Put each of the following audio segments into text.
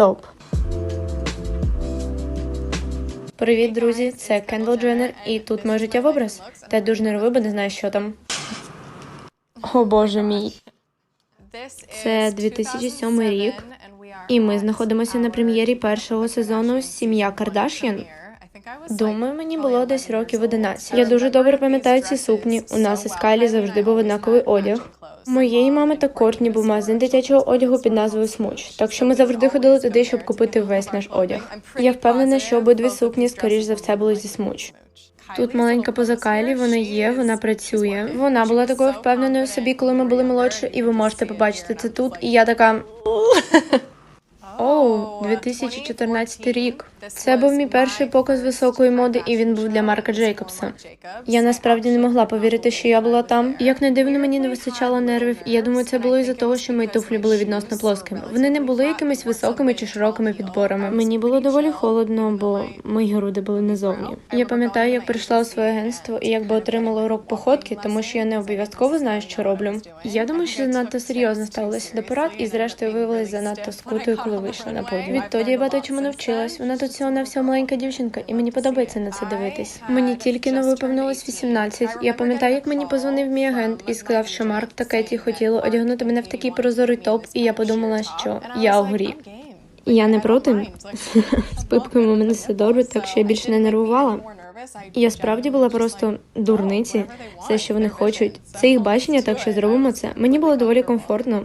Стоп. Привіт, друзі! Це Кендл Дженнер, і тут моє життя в образ. Та дуже нервовий, бо не знаю, що там. О боже мій. Це 2007 рік, І ми знаходимося на прем'єрі першого сезону Сім'я Кардаш'ян. Думаю, мені було десь років 11. Я дуже добре пам'ятаю ці сукні. У нас із Кайлі завжди був однаковий одяг. Моєї мами та Кортні був магазин дитячого одягу під назвою Смуч, так що ми завжди ходили туди, щоб купити весь наш одяг. Я впевнена, що обидві сукні, скоріш за все, були зі Смуч. Тут маленька поза Кайлі, вона є, вона працює. Вона була такою впевненою в собі, коли ми були молодші, і ви можете побачити це тут. І я така. Оу, 2014 рік. Це був мій перший показ високої моди, і він був для Марка Джейкобса. Я насправді не могла повірити, що я була там. Як не дивно, мені не вистачало нервів, і я думаю, це було із-за того, що мої туфлі були відносно плоскими. Вони не були якимись високими чи широкими підборами. Мені було доволі холодно, бо мої груди були назовні. Я пам'ятаю, як прийшла у своє агентство і якби отримала урок походки, тому що я не обов'язково знаю, що роблю. Я думаю, що занадто серйозно ставилася до порад, і зрештою виявилась занадто скутою, коли вийшла на подіум. Відтоді я багато чому навчилась. Вона тут всього на всього маленька дівчинка, і мені подобається на це дивитись. Мені тільки но виповнилось 18. Я пам'ятаю, як мені позвонив мій агент і сказав, що Марк та Кеті хотіли одягнути мене в такий прозорий топ, і я подумала, що я у. Я не проти. З пипками у мене все добре, так що я більше не нервувала. Я справді була просто дурниці. Все, що вони хочуть, це їх бачення, так що зробимо це. Мені було доволі комфортно.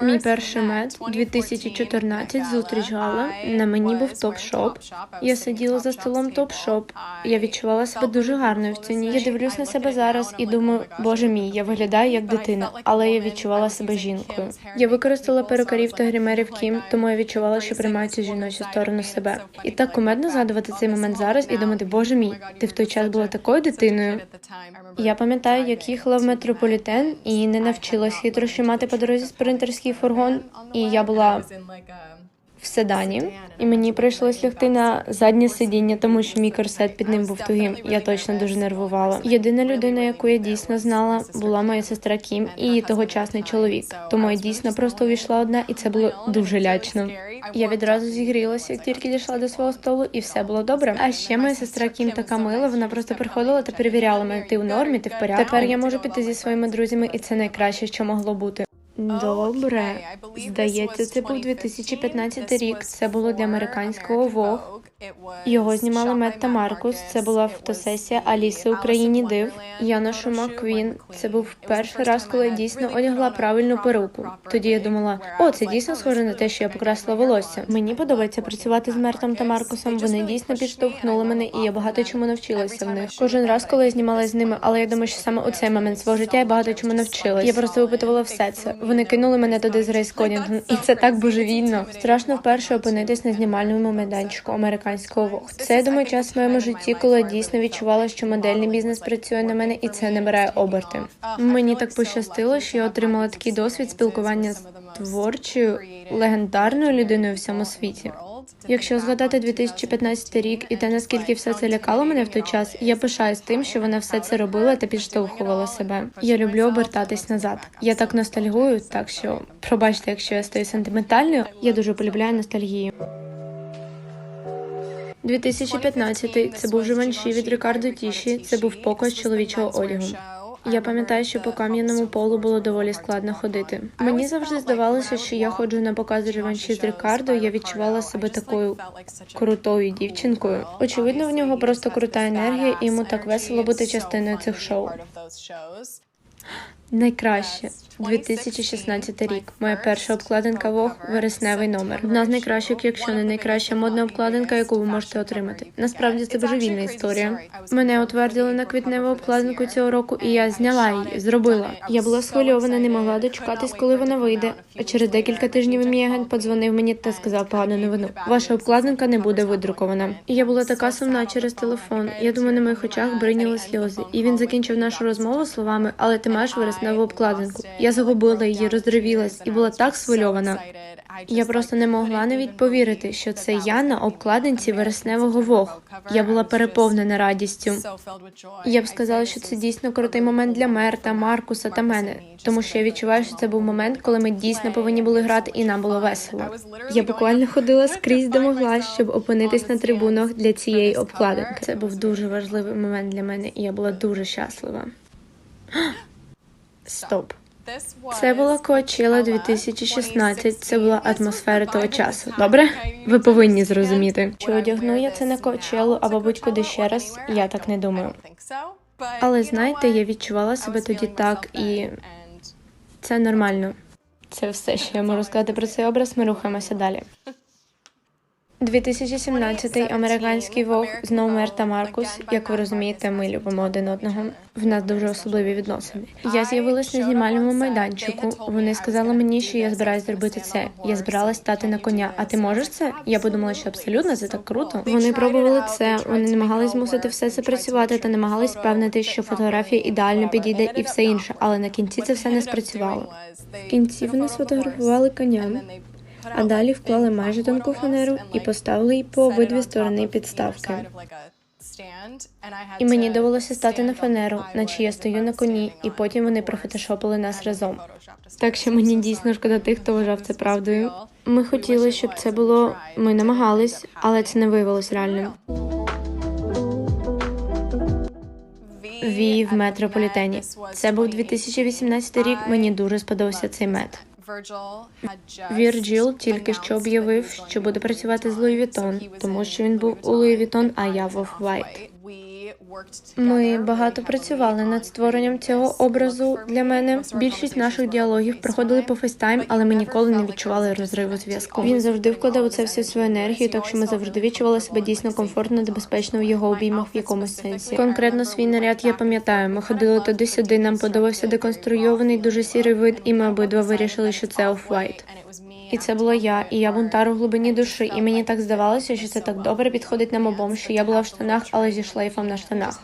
Мій перший мед 2014 зустріч Гала. На мені був топ-шоп. Я сиділа за столом топ-шоп. Я відчувала себе дуже гарною в ціні. Я дивлюсь на себе зараз і думаю, боже мій, я виглядаю як дитина, але я відчувала себе жінкою. Я використала перукарів та гримерів Кім, тому я відчувала, що приймаю цю жіночу сторону себе. І так кумедно згадувати цей момент зараз і думати, боже мій, ти в той час була такою дитиною. Я пам'ятаю, як їхала в метрополітен і не навчилась хитрощі мати по дорозі спринтерський фургон, і я була в седані, і мені прийшлось лягти на заднє сидіння, тому що мій корсет під ним був тугим. Я точно дуже нервувала. Єдина людина, яку я дійсно знала, була моя сестра Кім і тогочасний чоловік. Тому я дійсно просто увійшла одна, і це було дуже лячно. Я відразу зігрілася, як тільки дійшла до свого столу, і все було добре. А ще моя сестра Кім така мила. Вона просто приходила та перевіряла мене. Ти в нормі, ти в порядку. Тепер я можу піти зі своїми друзями, і це найкраще, що могло бути. Добре, здається, це був 2015 рік. Це було для американського Vogue. Його знімали Мет та Маркус. Це була фотосесія Аліси Україні див. Я ношу Макквін. Це був перший раз, коли я дійсно одягла правильну перуку. Тоді я думала, о, це дійсно схоже на те, що я покрасила волосся. Мені подобається працювати з Мертом та Маркусом. Вони дійсно підштовхнули мене, і я багато чому навчилася в них. Кожен раз, коли я знімалася з ними, але я думаю, що саме у цей момент свого життя я багато чому навчилась. Я просто випитувала все це. Вони кинули мене туди з Рейс Конінг, і це так божевільно. Страшно вперше опинитись на знімальному майданчику американського Vogue. Це я думаю, час в моєму житті, коли я дійсно відчувала, що модельний бізнес працює на мене, і це набирає оберти. Мені так пощастило, що я отримала такий досвід спілкування з творчою легендарною людиною у всьому світі. Якщо згадати 2015 рік і те, наскільки все це лякало мене в той час, я пишаюсь тим, що вона все це робила та підштовхувала себе. Я люблю обертатись назад. Я так ностальгую, так що пробачте, якщо я стаю сентиментальною, я дуже полюбляю ностальгію. 2015 це був Живанші від Рікардо Тіші. Це був показ чоловічого одягу. Я пам'ятаю, що по кам'яному полу було доволі складно ходити. Мені завжди здавалося, що я ходжу на покази Живанші з Рікардо. Я відчувала себе такою крутою дівчинкою. Очевидно, в нього просто крута енергія, і йому так весело бути частиною цих шоу. Найкраще 2016 рік. Моя перша обкладинка Vogue – вересневий номер. Одна з найкращих, якщо не найкраща модна обкладинка, яку ви можете отримати. Насправді це божевільна історія. Мене утвердили на квітневу обкладинку цього року, і я зняла її, зробила. Я була схвильована, не могла дочекатись, коли вона вийде. А через декілька тижнів мій агент подзвонив мені та сказав погану новину. Ваша обкладинка не буде видрукована. І я була така сумна через телефон. Я думаю, на моїх очах бриніли сльози. І він закінчив нашу розмову словами, але ти знімаєш вересневу обкладинку. Я загубила її, розривілась і була так схвильована. Я просто не могла навіть повірити, що це я на обкладинці вересневого вог. Я була переповнена радістю. Я б сказала, що це дійсно крутий момент для Мерта, Маркуса та мене, тому що я відчуваю, що це був момент, коли ми дійсно повинні були грати, і нам було весело. Я буквально ходила скрізь, де могла, щоб опинитись на трибунах для цієї обкладинки. Це був дуже важливий момент для мене, і я була дуже щаслива. Стоп. Це була Коачела 2016. Це була атмосфера того часу. Добре? Ви повинні зрозуміти. Чи одягну я це на Коачелу або будь-куди ще раз? Я так не думаю. Але знаєте, я відчувала себе тоді так, і це нормально. Це все, що я можу сказати про цей образ. Ми рухаємося далі. 2017 американський вог знову мер та Маркус. Як ви розумієте, ми любимо один одного. В нас дуже особливі відносини. Я з'явилась на знімальному майданчику. Вони сказали мені, що я збираюсь зробити це. Я збиралась стати на коня. А ти можеш це? Я подумала, що абсолютно це так круто. Вони пробували це. Вони намагались змусити все це працювати та намагались впевнити, що фотографія ідеально підійде і все інше. Але на кінці це все не спрацювало. В кінці вони сфотографували коня. А далі вклали майже тонку фанеру і поставили її по обидві сторони підставки. І мені довелося стати на фанеру, наче я стою на коні, і потім вони профотошопили нас разом. Так що мені дійсно шкода тих, хто вважав це правдою. Ми хотіли, щоб це було. Ми намагались, але це не виявилось реальним. Ві в метрополітені. Це був 2018 рік. Мені дуже сподобався цей мет. Вірджіл тільки що об'явив, що буде працювати з Луї Вітон, тому що він був у Луї Вітон, а я в Off-White. Ми багато працювали над створенням цього образу для мене. Більшість наших діалогів проходили по фейстайм, але ми ніколи не відчували розриву зв'язку. Він завжди вкладав у це всю свою енергію, так що ми завжди відчували себе дійсно комфортно та безпечно в його обіймах в якомусь сенсі. Конкретно свій наряд я пам'ятаю. Ми ходили туди-сюди. Нам подобався деконструйований дуже сірий вид, і ми обидва вирішили, що це оф-вайт. І це була я, і я бунтар у глибині душі, і мені так здавалося, що це так добре підходить нам обом, що я була в штанах, але зі шлейфом на штанах.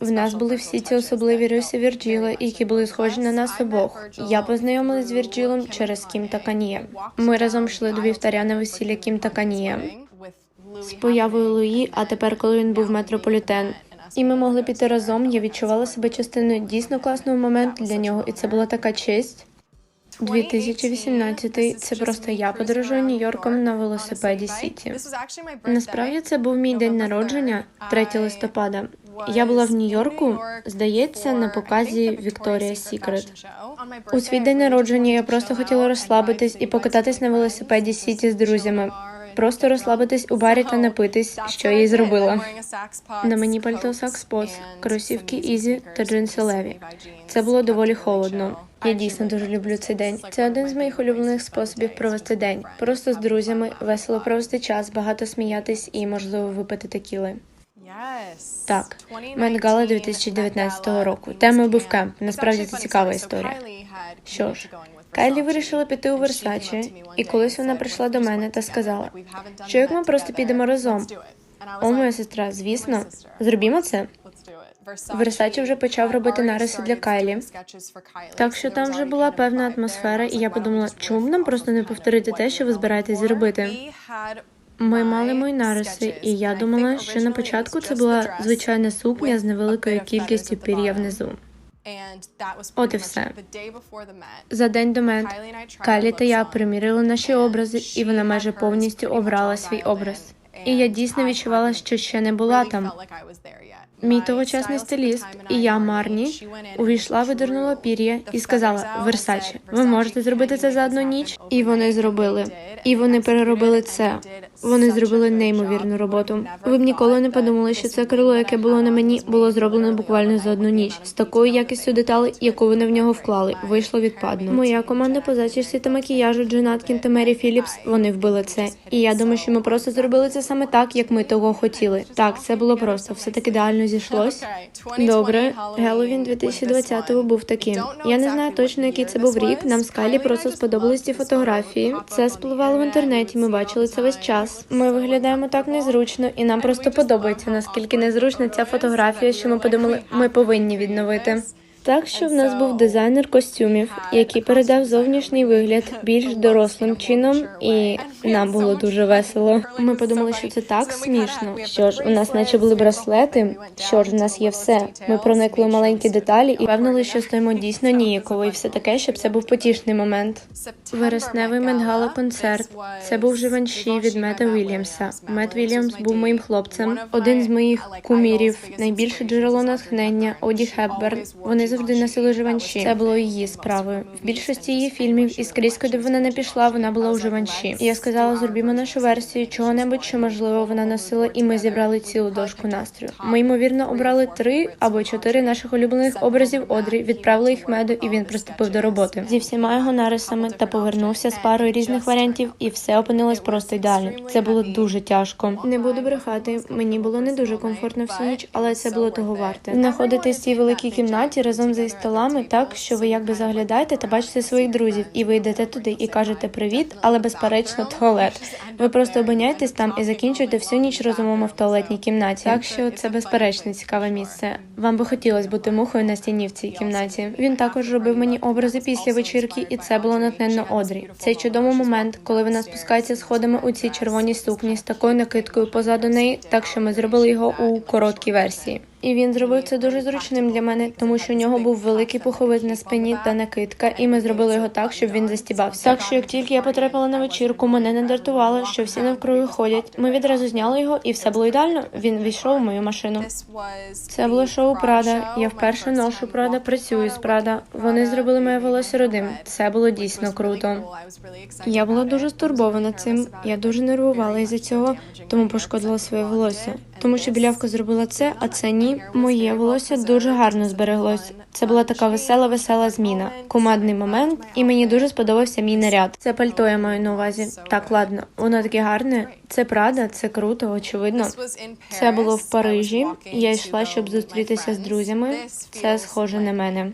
В нас були всі ці особливі риси Вірджіла, які були схожі на нас обох. Я познайомилась з Вірджилом через Кім та Каніє. Ми разом йшли до вівтаря на весілля Кім та Каніє з появою Луї, а тепер, коли він був метрополітен. І ми могли піти разом. Я відчувала себе частиною дійсно класного моменту для нього, і це була така честь. 2018 – це просто я подорожую Нью-Йорком на велосипеді Сіті. Насправді це був мій день народження, 3 листопада. Я була в Нью-Йорку, здається, на показі Вікторія Сікрет. У свій день народження я просто хотіла розслабитись і покататись на велосипеді Сіті з друзями. Просто розслабитись у барі та напитись, що я й зробила. На мені пальто Saks Sport, кросівки Ізі та джинси Леві. Це було доволі холодно. Я дійсно дуже люблю цей день. Це один з моїх улюблених способів провести день. Просто з друзями, весело провести час, багато сміятись і, можливо, випити текіли. Так, Gala 2019 року. Темою був кемп. Насправді це цікава історія. Що ж, Кайлі вирішила піти у Версачі, і колись вона прийшла до мене та сказала, що як ми просто підемо разом. О, моя сестра, звісно, зробімо це. Версачі вже почав робити нариси для Кайлі. Так що там вже була певна атмосфера, і я подумала, чому нам просто не повторити те, що ви збираєтесь зробити. Ми мали мої нариси, і я думала, що на початку це була звичайна сукня з невеликою кількістю пір'я внизу. От і все. За день до мед Кайлі та я приміряли наші образи, і вона майже повністю обрала свій образ. І я дійсно відчувала, що ще не була там. Мій тогочасний стиліст і я, Марні, увійшла, видернула пір'я і сказала: Версаче, ви можете зробити це за одну ніч? І вони зробили. І вони переробили це. Вони зробили неймовірну роботу. Ви б ніколи не подумали, що це крило, яке було на мені, було зроблено буквально за одну ніч з такою якістю деталей, яку вони в нього вклали. Вийшло відпадно. Моя команда по зачісті та макіяжу Джин Аткін та Мері Філіпс. Вони вбили це. І я думаю, що ми просто зробили це саме так, як ми того хотіли. Так, це було просто все так ідеально зійшлось. Добре, Геловін 2020-го був таким. Я не знаю точно, який це був рік. Нам з Кайлі просто сподобались ці фотографії. Це спливало в інтернеті. Ми бачили це весь час. Ми виглядаємо так незручно, і нам просто подобається наскільки незручна ця фотографія, що ми подумали, ми повинні відновити. Так що в нас був дизайнер костюмів, який передав зовнішній вигляд більш дорослим чином, і нам було дуже весело. Ми подумали, що це так смішно. Що ж, у нас наче були браслети. Що ж, у нас є все. Ми проникли в маленькі деталі і певнили, що стоїмо дійсно ніяково, і все таке, щоб це був потішний момент. Вересневий Менгала концерт. Це був Живанші від Мета Вільямса. Мет Вільямс був моїм хлопцем, один з моїх кумірів, найбільше джерело натхнення Оді Хепберн. Вони завжди носили Живанші. Це було її справою. В більшості її фільмів і скрізь, куди вона не пішла, вона була у Живанші. І Я сказала, зробімо нашу версію чого-небудь, що можливо вона носила, і ми зібрали цілу дошку настрою. Ми ймовірно обрали три або чотири наших улюблених образів Одрі, відправили їх меду, і він приступив до роботи зі всіма його нарисами та повернувся з парою різних варіантів, і все опинилось просто ідеально. Це було дуже тяжко. Не буду брехати. Мені було не дуже комфортно всю ніч, але це було того варте. Знаходитись в цій великій кімнаті разом зі столами, так що ви якби заглядаєте та бачите своїх друзів, і ви йдете туди і кажете привіт, але безперечно туалет. Ви просто обиняєтесь там і закінчуєте всю ніч розумово в туалетній кімнаті. Так що це безперечно цікаве місце. Вам би хотілося бути мухою на стіні в цій кімнаті. Він також робив мені образи після вечірки, і це було натхненно Одрі. Цей чудовий момент, коли вона спускається сходами у цій червоній сукні з такою накидкою позаду неї, так що ми зробили його у короткій версії. І він зробив це дуже зручним для мене, тому що у нього був великий пуховик на спині та накидка, і ми зробили його так, щоб він застібався. Так що як тільки я потрапила на вечірку, мене не дратувало, що всі навкруги ходять. Ми відразу зняли його, і все було ідеально. Він війшов у мою машину. Це було шоу Прада. Я вперше ношу Прада, працюю з Прада. Вони зробили моє волосся родим. Це було дійсно круто. Я була дуже стурбована цим. Я дуже нервувала із-за цього, тому пошкодила своє волосся. Тому що білявка зробила це, а це ні. Моє волосся дуже гарно збереглось. Це була така весела, весела зміна, Командний момент, і мені дуже сподобався мій наряд. Це пальто я маю на увазі. Так, ладно, воно таке гарне. Це Прада, це круто, очевидно. Це було в Парижі. Я йшла, щоб зустрітися з друзями. Це схоже на мене.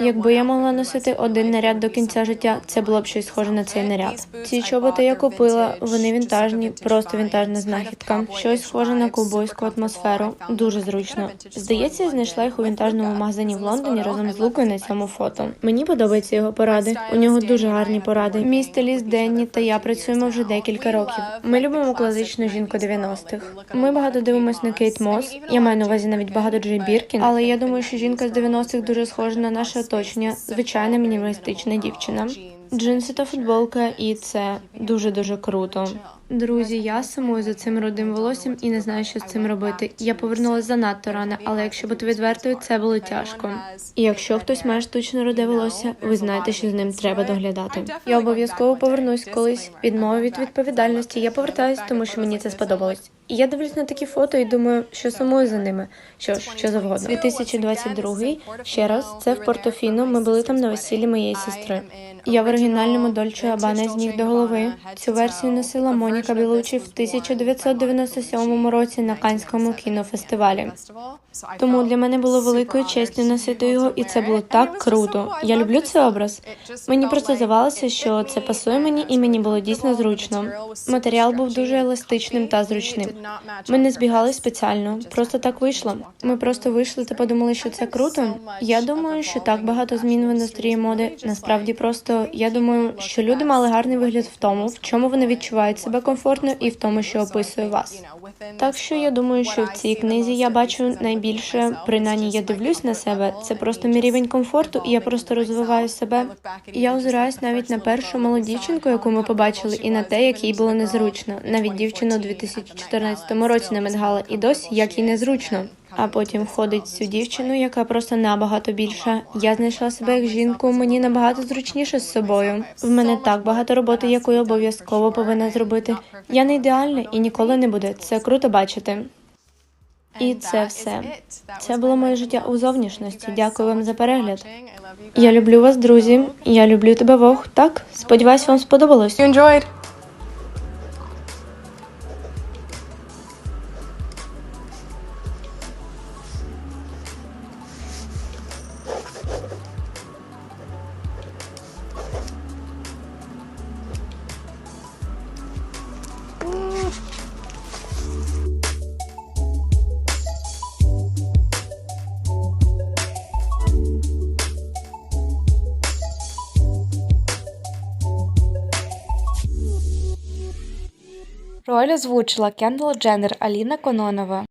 Якби я могла носити один наряд до кінця життя, це було б щось схоже на цей наряд. Ці чоботи я купила, вони вінтажні, просто вінтажна знахідка. Щось схоже на ковбойську атмосферу. Дуже зручно. Здається, я знайшла їх у вінтажному магазині в Лондоні разом з Лукою на цьому фото. Мені подобаються його поради. У нього дуже гарні поради. Мій стиліст Денні та я працюємо вже декілька років. Ми любимо класичну жінку 90-х. Ми багато дивимося на Кейт Мос. Я маю на увазі навіть багато Джей Біркін, але я думаю, що жінка з 90-х дуже схожа на наше оточення. Звичайна мінімалістична дівчина. Джинси та футболка, і це дуже дуже круто. Друзі, я сумую за цим родим волоссям і не знаю, що з цим робити. Я повернулася занадто рано, але якщо бути відвертою, це було тяжко. І якщо хтось має штучно роде волосся, ви знаєте, що з ним треба доглядати. Я обов'язково повернусь колись. Відмови від відповідальності. Я повертаюсь, тому що мені це сподобалось. І я дивлюсь на такі фото і думаю, що сумую за ними. Що ж, що завгодно. 2022 ще раз. Це в Портофіно. Ми були там на весіллі моєї сестри. Я в оригінальному Дольче Абане з ніг до голови. Цю версію носила Моніка Білучі в 1997 році на Канському кінофестивалі. Тому для мене було великою честю носити його, і це було так круто. Я люблю цей образ. Мені просто здавалося, що це пасує мені, і мені було дійсно зручно. Матеріал був дуже еластичним та зручним. Ми не збігали спеціально, просто так вийшло. Ми просто вийшли та подумали, що це круто. Я думаю, що так багато змін в індустрії моди. Насправді просто я думаю, що люди мали гарний вигляд в тому, в чому вони відчувають себе комфортно, і в тому, що описує вас. Так що я думаю, що в цій книзі я бачу найбільше, принаймні я дивлюсь на себе. Це просто мій рівень комфорту, і я просто розвиваю себе. Я озираюсь навіть на першу малу дівчинку, яку ми побачили, і на те, як їй було незручно. Навіть дівчина у 2014 році не медгала, і досі як їй незручно. А потім входить цю дівчину, яка просто набагато більша. Я знайшла себе як жінку. Мені набагато зручніше з собою. В мене так багато роботи, яку обов'язково повинна зробити. Я не ідеальна і ніколи не буде. Це круто бачити. І це все. Це було моє життя у зовнішності. Дякую вам за перегляд. Я люблю вас, друзі. Я люблю тебе Вог. Так, сподіваюсь, вам сподобалось. Роль озвучила Кендал Дженнер Аліна Кононова.